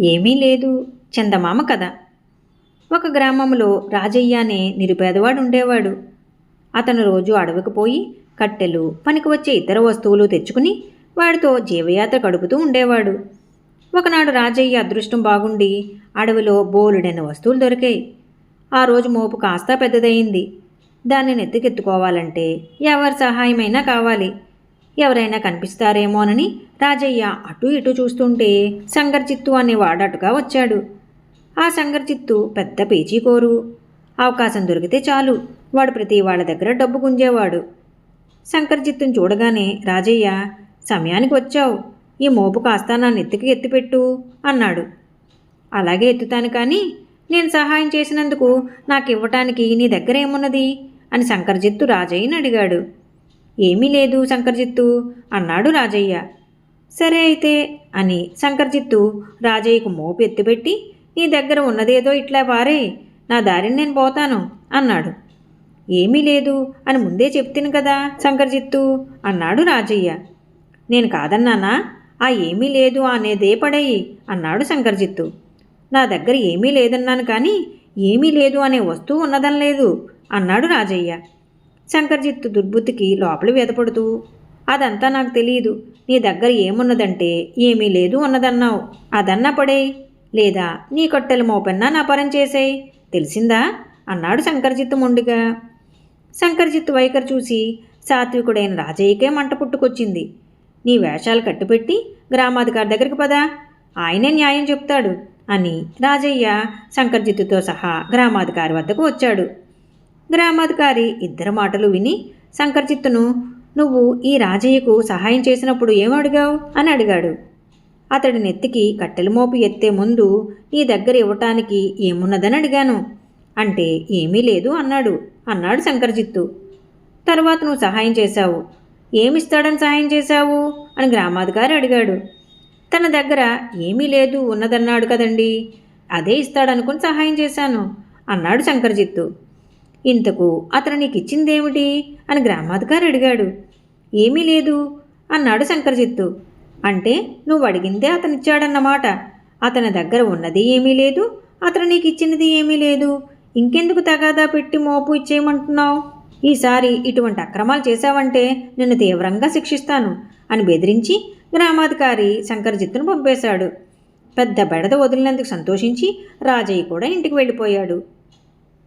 ఏమీ లేదు. చందమామ కథ. ఒక గ్రామంలో రాజయ్య అనే నిరుపేదవాడు ఉండేవాడు అతను రోజు అడవికి పోయి కట్టెలు పనికి వచ్చే ఇతర వస్తువులు తెచ్చుకుని వాడితో జీవయాత్ర గడుపుతూ ఉండేవాడు. ఒకనాడు రాజయ్య అదృష్టం బాగుండి అడవిలో బోలుడైన వస్తువులు దొరికాయి. ఆ రోజు మోపు కాస్త పెద్దదయింది. దాన్ని నెత్తికెత్తుకోవాలంటే ఎవరి సహాయమైనా కావాలి. ఎవరైనా కనిపిస్తారేమోనని రాజయ్య అటు ఇటు చూస్తుంటే సంగర్జిత్తు అనే అటుగా వచ్చాడు. ఆ సంగర్జిత్తు పెద్ద పేచీకోరు. అవకాశం దొరికితే చాలు. వాడు ప్రతి వాళ్ళ దగ్గర డబ్బు గుంజేవాడు. శంకర్జిత్తుని చూడగానే రాజయ్య సమయానికి వచ్చావు. ఈ మోపు కాస్త నా నెత్తికి ఎత్తిపెట్టు అన్నాడు. అలాగే ఎత్తుతాను కానీ నేను సహాయం చేసినందుకు నాకు ఇవ్వటానికి నీ దగ్గర ఏమున్నది? అని శంకర్జిత్తు రాజయ్యని అడిగాడు. ఏమీ లేదు శంకర్జిత్తు అన్నాడు రాజయ్య. సరే అయితే అని శంకర్జిత్తు రాజయ్యకు మోపు ఎత్తిపెట్టి నీ దగ్గర ఉన్నదేదో ఇట్లా పారే నా దారిని నేను పోతాను అన్నాడు. ఏమీ లేదు అని ముందే చెప్తిను కదా శంకర్జిత్తు అన్నాడు రాజయ్య. నేను కాదన్నానా ఆ ఏమీ లేదు అనేదే పడేయి అన్నాడు శంకర్జిత్తు. నా దగ్గర ఏమీ లేదన్నాను కానీ ఏమీ లేదు అనే వస్తువు ఉన్నదనలేదు అన్నాడు రాజయ్య. శంకర్జిత్తు దుర్బుద్ధికి లోపలి వేదపడుతూ అదంతా నాకు తెలియదు నీ దగ్గర ఏమున్నదంటే ఏమీ లేదు అన్నదన్నావు. అదన్నా పడే. లేదా నీ కట్టెల మోపన్నా నా పరం చేసేయి. తెలిసిందా? అన్నాడు శంకర్జిత్తు మొండిగా. శంకర్జిత్తు వైఖరి చూసి సాత్వికుడైన రాజయ్యకే మంట పుట్టుకొచ్చింది. నీ వేషాలు కట్టుపెట్టి గ్రామాధికారి దగ్గరికి పదా. ఆయనే న్యాయం చెప్తాడు అని రాజయ్య శంకర్జిత్తుతో సహా గ్రామాధికారి వద్దకు వచ్చాడు. గ్రామాధికారి ఇద్దరు మాటలు విని శంకర్జిత్తును నువ్వు ఈ రాజయ్యకు సహాయం చేసినప్పుడు ఏమడిగావు అని అడిగాడు. అతడి నెత్తికి కట్టెల మోపు ఎత్తే ముందు నీ దగ్గర ఇవ్వటానికి ఏమున్నదని అడిగాను. అంటే ఏమీ లేదు అన్నాడు. అన్నాడు శంకర్జిత్తు తర్వాత నువ్వు సహాయం చేశావు. ఏమిస్తాడని సహాయం చేశావు? అని గ్రామాధికారి అడిగాడు. తన దగ్గర ఏమీ లేదు ఉన్నదన్నాడు కదండి. అదే ఇస్తాడనుకుని సహాయం చేశాను అన్నాడు శంకర్జిత్తు ఇంతకు అతను నీకు ఇచ్చిందేమిటి అని గ్రామాధికారి అడిగాడు. ఏమీ లేదు అన్నాడు శంకరజిత్తు. అంటే నువ్వు అడిగిందే అతనిచ్చాడన్నమాట. అతని దగ్గర ఉన్నది ఏమీ లేదు అతను నీకు ఇచ్చినది ఏమీ లేదు. ఇంకెందుకు తగాదా పెట్టి మోపు ఇచ్చేయమంటున్నావు? ఈసారి ఇటువంటి అక్రమాలు చేశావంటే నిన్ను తీవ్రంగా శిక్షిస్తాను అని బెదిరించి గ్రామాధికారి శంకర్జిత్తును పంపేశాడు. పెద్ద బెడద వదిలినందుకు సంతోషించి రాజయ్య కూడా ఇంటికి వెళ్ళిపోయాడు.